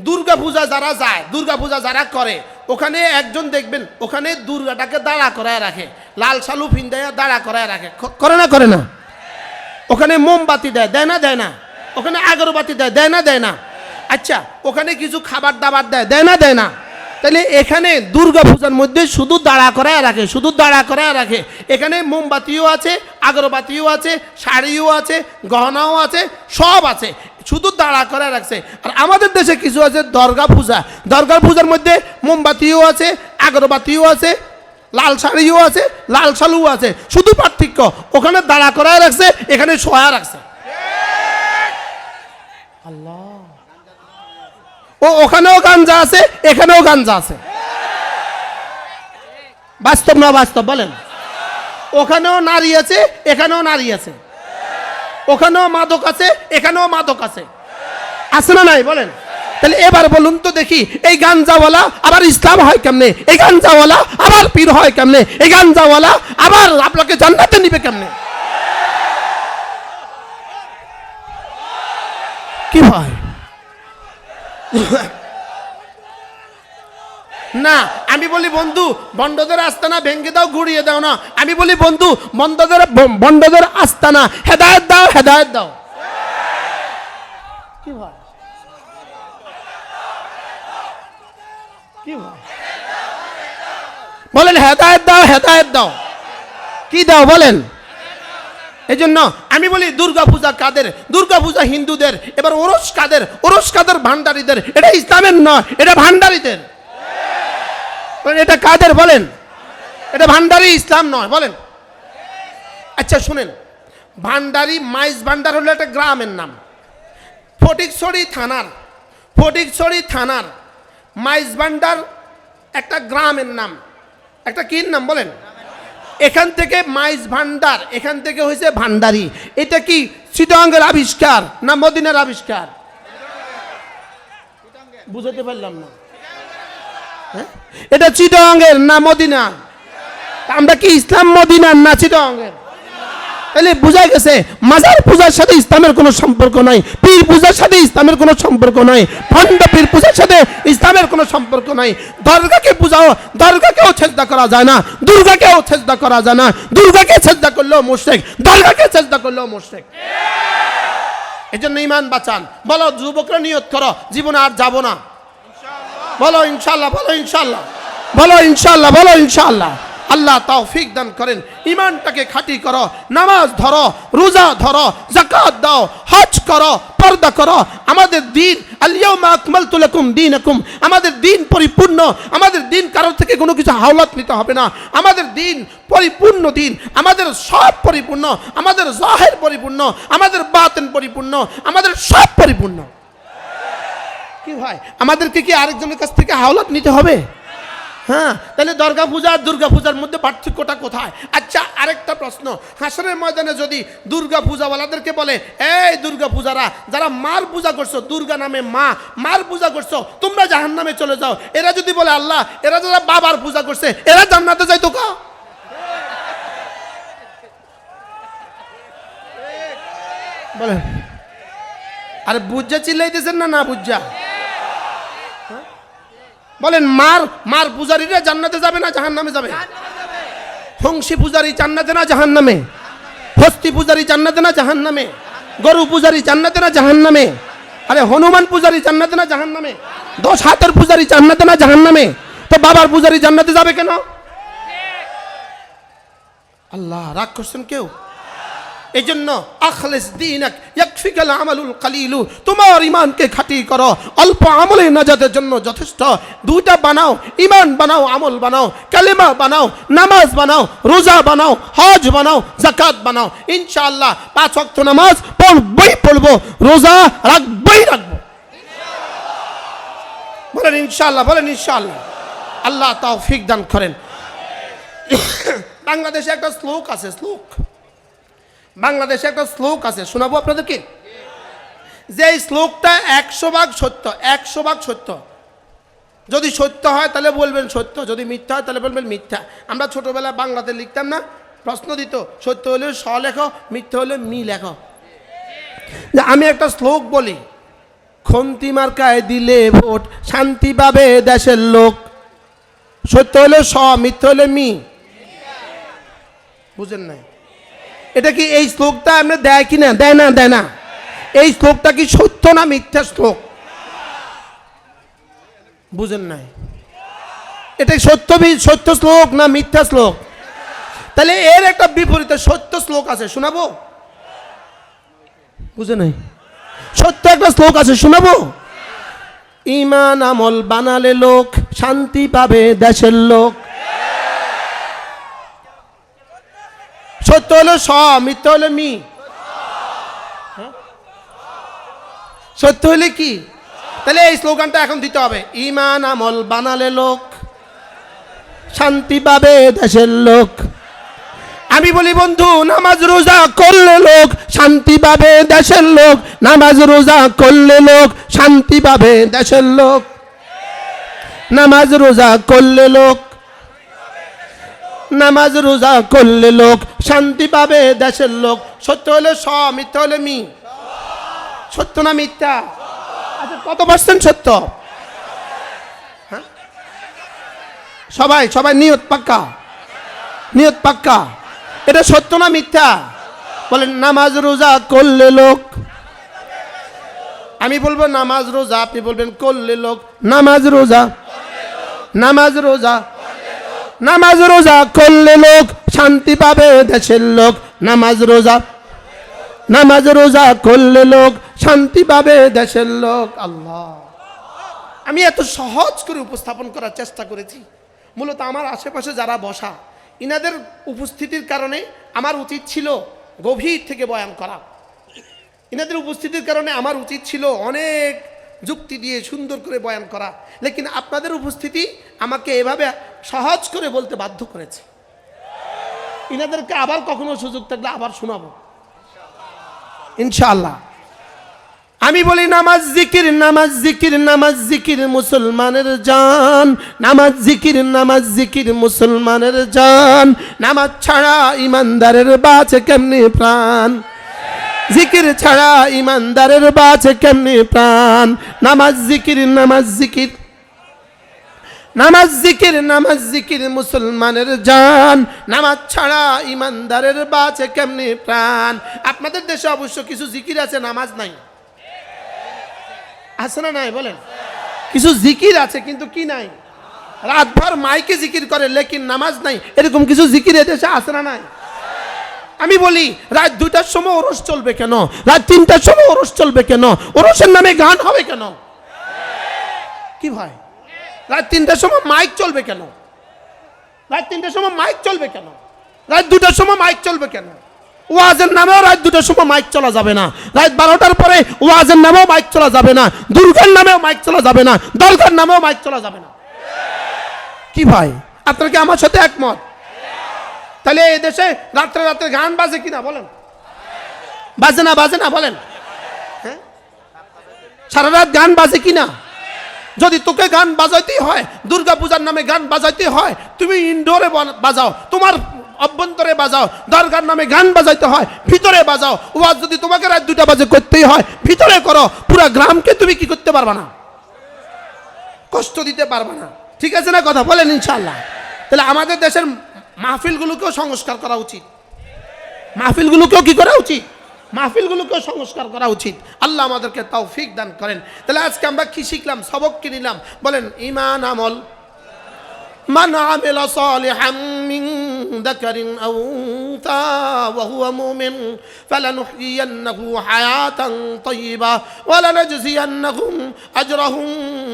দুর্গা পূজা যারা যায়, দুর্গা পূজা যারা করে, ওখানে একজন দেখবেন, ওখানে দুর্গাটাকে দাঁড়া করায় রাখে, লাল সালু ফিন্দাইয়া দাঁড়া করায় রাখে। করে না করে না? ওখানে মোমবাতি দেয় দেয় না দেয় না? ওখানে আগরবাতি দেয় দেয় না দেয় না? আচ্ছা ওখানে কিছু খাবার দাবার দেয় দেয় না দেয় না? তাহলে এখানে দুর্গা পূজার মধ্যে শুধু দাঁড়া করায় রাখে, শুধু দাঁড়া করায় রাখে। এখানে মোমবাতিও আছে, আগরবাতিও আছে, শাড়িও আছে, গহনাও আছে, সব আছে। শুধু দাঁড়া করে রাখছে। আর আমাদের দেশে কিছু আছে, দর্গা পূজা। দর্গা পূজার মধ্যে মোমবাতিও আছে, আগরবাতিও আছে, লাল শাড়িও আছে, লাল শালুও আছে। শুধু পার্থক্য, ওখানে দাঁড়া করায় রাখছে, এখানে শোয়া রাখছে। আল্লাহ। ও, ওখানেও গাঞ্জা আছে, এখানেও গাঞ্জা আছে। বাস্তব না বাস্তব, বলেন। ওখানেও নারী আছে, এখানেও নারী আছে। ওখানেও মাদক আছে, এখানেও মাদক আছে। আছে না নাই? বলেন। তাহলে এবার বলুন তো দেখি, এই গাঞ্জাওয়ালা আবার ইসলাম হয় কেমনে? এই গাঞ্জাওয়ালা আবার পীর হয় কেমনে? এই গাঞ্জাওয়ালা আবার আপনাকে জান্নাতে নিবে কেমনে? কি হয় না, আমি বলি, বন্ধু বন্ডদের আস্তানা ভেঙ্গে দাও, ঘুরিয়ে দাও না। আমি বলি, বন্ধু বন্ধদের বন্ডদের আস্তানা হেদায়ত দাও হেদায়ত দাও। কি হয় কি হয় বলেন, হেদায়ত দাও হেদায়ত দাও। কি দাও, বলেন? এই জন্য আমি বলি দুর্গা পূজা কাদের? দুর্গা পূজা হিন্দুদের, এবার ওরস কাদের? ওরস কাদের ভান্ডারীদের? এটা ইসলামের নয়, এটা ভান্ডারীদের। এটা কাদের বলেন? এটা ভান্ডারি ইসলাম নয়, বলেন। আচ্ছা শুনেন। ভান্ডারি মাইজ ভান্ডার হলো একটা গ্রামের নাম। ফটিকছড়ি থানার ফটিকছড়ি থানার মাইজ ভান্ডার একটা গ্রামের নাম। একটা কি নাম বলেন? এখান থেকে মাইজ ভান্ডার, এখান থেকে হয়েছে ভান্ডারি। এটা কি চিটঙ্গের আবিষ্কার না মদিনার আবিষ্কার? বুঝতে পারলাম না? এটা চিটঙ্গের না মদিনা? আমরা কি ইসলাম মদিনার না চিটঙ্গের? তাহলে বোঝা গেছে, মাজার পূজার সাথে ইসলামের কোনো সম্পর্ক নাই, পীর পূজার সাথে ইসলামের কোনো সম্পর্ক নাই, ভণ্ড পীর পূজার সাথে ইসলামের কোনো সম্পর্ক নাই। দরগাকে পূজাও, দরগাকেও ছেজদা করা যায় না, দুর্গাকেও ছেজদা করা যায় না, দুর্গাকে ছেজদা করলেও মোশেক দরগাকে ছেজদা করলেও মোশেক এই জন্য ইমান বাঁচান। বলো, যুবকরা নিয়ত করো, জীবনে আর যাব না। বলো ইনশাল্লাহ বলো ইনশাল্লাহ। বলো ইনশাল্লাহ বলো ইনশাল্লাহ। আল্লাহ তৌফিক দান করেন। ইমানটাকে খাঁটি করো নামাজ ধরো রোজা ধরো জাকাত দাও হজ করো পর্দা করো। আমাদের দিন আলিয়াউমা লাকুম দীনাকুম। আমাদের দিন পরিপূর্ণ আমাদের দিন কারোর থেকে কোনো কিছু হাওলাত নিতে হবে না। আমাদের দিন পরিপূর্ণ দিন আমাদের সব পরিপূর্ণ আমাদের জাহের পরিপূর্ণ আমাদের বাতেন পরিপূর্ণ আমাদের সব পরিপূর্ণ। কি হয় আমাদেরকে কি আরেকজনের কাছ থেকে হাওলাত নিতে হবে? হ্যাঁ তাহলে দুর্গা পূজা আর দুর্গা পূজার মধ্যে পার্থক্যটা কোথায়? আচ্ছা আরেকটা প্রশ্ন। হাসনের ময়দানে যদি দুর্গা পূজাওয়ালাদেরকে বলে, এই দুর্গা পূজারা যারা মার পূজা করছ, দুর্গা নামে মা, মার পূজা করছ, তোমরা জাহান নামে চলে যাও। এরা যদি বলে, আল্লাহ, এরা যারা বাবার পূজা করছে, এরা জান্নাতে যাই তো কা? বলেন। আরে বুঝা চিল্লাইতেছেন না না বুঝা? বলেন, মার মার পূজারীরা জান্নাতে যাবে না জাহান নামে যাবে? হংসী পূজারী জান্নাতে না জাহান নামে হস্তি পূজারী জান্নাতে না জাহান নামে গরু পূজারী জান্নাতে না জাহান নামে আরে, হনুমান পূজারী জান্নাতে না জাহান নামে দশ হাতের পূজারী জান্নাতে না জাহান নামে তো বাবার পূজারী জান্নাতে যাবে কেন? আল্লাহ, রাগ করছেন কেউ? এই জন্য আখলেস দিনাক, ইয়াকফিকাল আমালুল কালিলু, তোমার ইমানকে খাঁটি করো। অল্প আমলে নাজাতের জন্য যথেষ্ট। দুইটা বানাও ইমান বানাও, আমল বানাও, কালেমা বানাও, নামাজ বানাও, রোজা বানাও, হজ বানাও জাকাত বানাও। ইনশাআল্লাহ পাঁচ ওয়াক্ত নামাজ পড়বই পড়ব, রোজা রাখবই রাখব। বলেন ইনশাআল্লাহ বলেন ইনশাআল্লাহ। আল্লাহ তৌফিক দান করেন। বাংলাদেশে একটা শ্লোক আছে, শ্লোক। বাংলাদেশে একটা শ্লোক আছে, শোনাবো আপনাদেরকে? যে এই শ্লোকটা একশো ভাগ সত্য, একশো ভাগ সত্য। যদি সত্য হয়, তাহলে বলবেন সত্য, যদি মিথ্যা হয়, তাহলে বলবেন মিথ্যা। আমরা ছোটোবেলায় বাংলাতে লিখতাম না, প্রশ্ন দিত, সত্য হলে স লেখো, মিথ্যা হলে মি লেখো। যে আমি একটা শ্লোক বলি, খন্তি মার্কায় দিলে ভোট, শান্তি পাবে দেশের লোক। সত্য হলে স, মিথ্যা হলে মি। বুঝেন নাই? এটা কি এই শ্লোকটা আমরা দেয় কি না দেয় না দেয় না। এই শ্লোকটা কি সত্য না মিথ্যা শ্লোক? বুঝেন নাই। এটা সত্য সত্য শ্লোক না মিথ্যা শ্লোক? তাহলে এর একটা বিপরীতে সত্য শ্লোক আছে, শোনাবো? বুঝে নাই? সত্য একটা শ্লোক আছে, শোনাবো? ইমান আমল বানালে লোক শান্তি পাবে দেশের লোক। সত্য হলো স, মিথ্যা হলো মি। হ্যাঁ? সত্য হলে কি? তাহলে এই স্লোগানটা এখন দিতে হবে। ইমান আমল বানালে লোক, শান্তি পাবে দেশের লোক। আমি বলি, বন্ধু, নামাজ রোজা করলে লোক শান্তি পাবে দেশের লোক। নামাজ রোজা করলে লোক শান্তি পাবে দেশের লোক। নামাজ রোজা করলে লোক নামাজ রোজা করলে লোক শান্তি পাবে, দেশের লোক। সত্য হলে স মিথ্যা হলে মি। সত্য না মিথ্যা? আচ্ছা কত পার্সেন্ট সত্য? হ্যাঁ? সবাই সবাই, নিয়ত পাক্কা? নিয়ত পাক্কা? এটা সত্য না মিথ্যা? বলেন, নামাজ রোজা করলে লোক। আমি বলব, নামাজ রোজা, আপনি বলবেন, করলে লোক। নামাজ রোজা। নামাজ রোজা। নামাজ রোজা করলে লোক শান্তি পাবে দেশের লোক। নামাজ রোজা নামাজ রোজা করলে লোক শান্তি পাবে দেশের লোক। আল্লাহ। আমি এত সহজ করে উপস্থাপন করার চেষ্টা করেছি। মূলত আমার আশেপাশে যারা বসা, ইনাদের উপস্থিতির কারণে আমার উচিত ছিল গভীর থেকে বয়ান করা। ইনাদের উপস্থিতির কারণে আমার উচিত ছিল অনেক যুক্তি দিয়ে সুন্দর করে বয়ান করা। লেকিন আপনাদের উপস্থিতি আমাকে এভাবে সহজ করে বলতে বাধ্য করেছে। ইনাদেরকে আবার কখনো সুযোগ থাকলে আবার শোনাবো। ইনশাআল্লাহ। আমি বলি, নামাজ জিকির নামাজ জিকির নামাজ জিকির মুসলমানের জান। নামাজ জিকির নামাজ জিকির মুসলমানের জান। নামাজ ছাড়া ইমানদারের বাঁচে কেমনি প্রাণ? জিকির ছাড়া ইমানদারের বাঁচে কেমনি প্রাণ? নামাজ জিকির নামাজ জিকির। নামাজ জিকির নামাজ জিকির মুসলমানের জান। নামাজ ছাড়া ইমানদারের বাঁচে কেমনি প্রাণ? আপনাদের দেশে অবশ্য কিছু জিকির আছে, নামাজ নাই। আছে না নাই, বলেন? কিছু জিকির আছে, কিন্তু কি নাই? রাতভর মাইকে জিকির করে, লেকিন নামাজ নাই। এরকম কিছু জিকির এদেশে আছে না নাই? আমি বলি, রাত দুইটার সময় ওরস চলবে কেন? রাত তিনটার সময় ওরস চলবে কেন? ওরসের নামে গান হবে কেন? কি ভাই? রাত তিনটার সময় মাইক চলবে কেন? রাত তিনটার সময় মাইক চলবে কেন? রাত দুটার সময় মাইক চলবে কেন? ওয়াজের নামেও রাত দুটার সময় মাইক চলা যাবে না। রাত বারোটার পরে ওয়াজের নামেও মাইক চলা যাবে না। দুর্গার নামেও মাইক চলা যাবে না। দরগার নামেও মাইক চলা যাবে না। কি ভাই? আপনার কি আমার সাথে একমত? তাহলে এই দেশে রাত্রে রাত্রে গান বাজে কিনা বলেন। বাজে না বাজে না বলেন। হ্যাঁ? সারা রাত গান বাজে কিনা? যদি তোকে গান বাজাইতেই হয় দুর্গা পূজার নামে গান বাজাইতে হয়, তুমি ইনডোরে বাজাও, তোমার অভ্যন্তরে বাজাও, দরগার নামে গান বাজাইতে হয়, ভিতরে বাজাও, ওয়াজ যদি তোমাকে রাত দুটা বাজে করতেই হয়, ভিতরে করো, পুরা গ্রামকে তুমি কি করতে পারবে না? কষ্ট দিতে পারবে না। ঠিক আছে না কথা? বলেন ইনশাল্লাহ তাহলে আমাদের দেশের মাহফিলগুলোকেও সংস্কার করা উচিত। মাহফিলগুলোকেও কি করা উচিত? মাহফিলগুলোকেও সংস্কার করা উচিত। আল্লাহ আমাদেরকে তৌফিক দান করেন। তাহলে আজকে আমরা কি শিখলাম? সবক কি নিলাম? বলেন, ইমান আমল। من عمل صالحا من ذكر أو أنثى وهو مؤمن فلنحيينه حياة طيبة ولنجزينهم أجرهم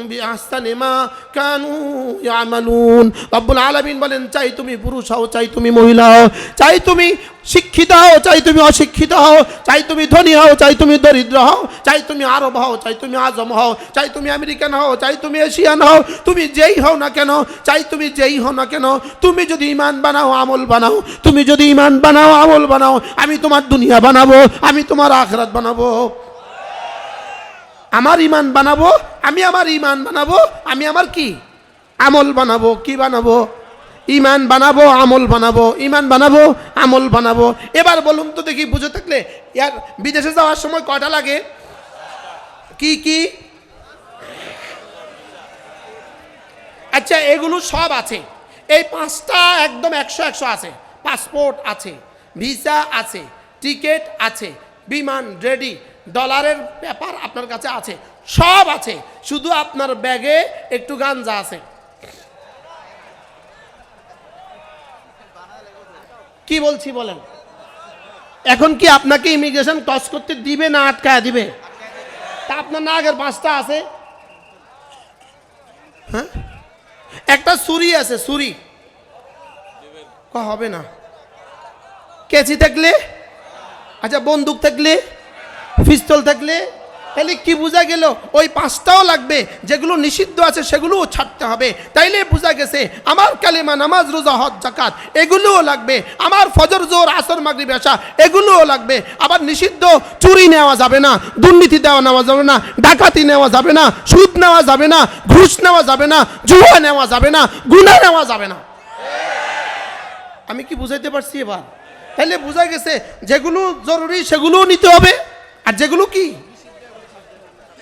بأحسن ما كانوا يعملون رب العالمين বলেন চাই তুমি পুরুষ হও চাই তুমি মহিলা হও চাই তুমি শিক্ষিত হও, চাই তুমি অশিক্ষিত হও, চাই তুমি ধনী হও, চাই তুমি দরিদ্র হও, চাই তুমি আরব হও, চাই তুমি আজম হও, চাই তুমি আমেরিকান হও, চাই তুমি এশিয়ান হও, তুমি যেই হও না কেন, চাই তুমি যেই হও না কেন, তুমি যদি ইমান বানাও, আমল বানাও, তুমি যদি ইমান বানাও, আমল বানাও, আমি তোমার দুনিয়া বানাবো, আমি তোমার আখরাত বানাবো। আমার ইমান বানাবো, আমি আমার ইমান বানাবো, আমি আমার কি? আমল বানাবো, কি বানাবো? ইমান বানাবো, আমল বানাবো, ইমান বানাবো, আমল বানাবো। এবার বলুন তো দেখি, বুঝে থাকলে, ইয়ার বিদেশে যাওয়ার সময় কটা লাগে? কি কি? আচ্ছা এগুলো সব আছে। এই পাঁচটা একদম একশো একশো আছে। পাসপোর্ট আছে, ভিসা আছে, টিকিট আছে, বিমান রেডি, ডলারের ব্যাপার আপনার কাছে আছে। সব আছে। শুধু আপনার ব্যাগে একটু গাঞ্জা আছে। কি বলছি বলেন? এখন কি আপনাকে ইমিগ্রেশন টস করতে দিবে না আটকায় দিবে? তা আপনার না আগের পাঁচটা আছে। হ্যাঁ? একটা সুরি আছে সুরি হবে না। কেচি থাকলে? আচ্ছা বন্দুক থাকলে? পিস্তল থাকলে? তাহলে কি বোঝা গেল? ওই পাঁচটাও লাগবে, যেগুলো নিষিদ্ধ আছে সেগুলোও ছাড়তে হবে। তাইলে বোঝা গেছে, আমার কালিমা, নামাজ, রোজা, হজ জাকাত এগুলোও লাগবে। আমার ফজর জোর আসর, মাগরিব আশা এগুলোও লাগবে। আবার নিষিদ্ধ চুরি নেওয়া যাবে না, দুর্নীতি দেওয়া নেওয়া যাবে না, ডাকাতি নেওয়া যাবে না, সুদ নেওয়া যাবে না, ঘুষ নেওয়া যাবে না, জুয়া নেওয়া যাবে না গুণা নেওয়া যাবে না। আমি কি বুঝাইতে পারছি এবার? তাহলে বোঝা গেছে, যেগুলো জরুরি সেগুলোও নিতে হবে, আর যেগুলো কি?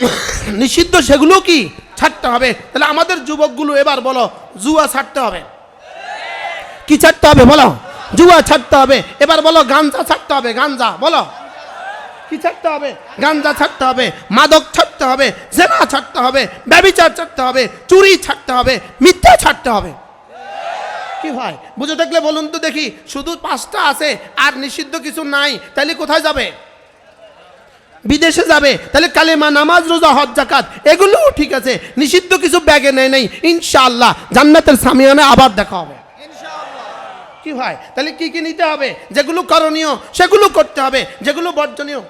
নিষিদ্ধ সেগুলো কি? ছাড়তে হবে। তাহলে আমাদের যুবকগুলো এবার বলো, জুয়া ছাড়তে হবে। কি ছাড়তে হবে বলো? জুয়া ছাড়তে হবে। এবার বলো, গাঞ্জা ছাড়তে হবে, গাঞ্জা, বলো। কি ছাড়তে হবে? গাঞ্জা ছাড়তে হবে, মাদক ছাড়তে হবে, জেনা ছাড়তে হবে, ব্যবিচার ছাড়তে হবে, চুরি ছাড়তে হবে, মিথ্যা ছাড়তে হবে। কি হয়? বুঝে থাকলে বলুন তো দেখি, শুধু পাঁচটা আছে, আর নিষিদ্ধ কিছু নাই, তাহলে কোথায় যাবে? বিদেশে যাবে তাহলে কালেমা নামাজ রোজা হজ জাকাত এগুলোও ঠিক আছে। নিষিদ্ধ কিছু ব্যাগে নেয় নেই ইনশাআল্লাহ। জান্নাতের সামিয়ানে আবার দেখা হবে। কি হয় তাহলে কি কি নিতে হবে? যেগুলো করণীয় সেগুলো করতে হবে যেগুলো বর্জনীয়।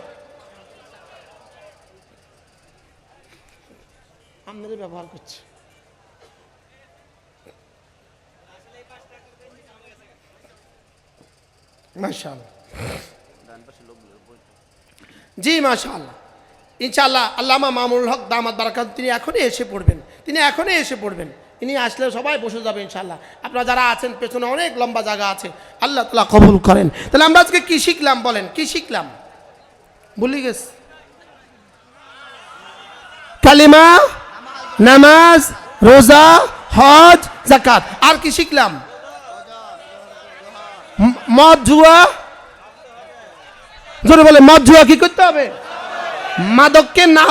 আপনাদের ব্যবহার করছে। মাশাআল্লাহ। জি, মাশাআল্লাহ। ইনশাআল্লাহ আল্লামা মামুল হক দামাত বারাকাত, তিনি এখনই এসে পড়বেন। তিনি এখনই এসে পড়বেন। ইনি আসলে সবাই বসে যাবে ইনশাআল্লাহ। আপনারা যারা আছেন, পেছনে অনেক লম্বা জায়গা আছে, আল্লাহ তালা কবুল করেন। তাহলে আমরা আজকে কি শিখলাম বলেন? কি শিখলাম? ভুলি গেছ। কালিমা, নামাজ, রোজা, হজ জাকাত আর কি শিখলাম? মদ জুয়া জোরে বলে মদ জুয়া কি করতে হবে? মাদককে না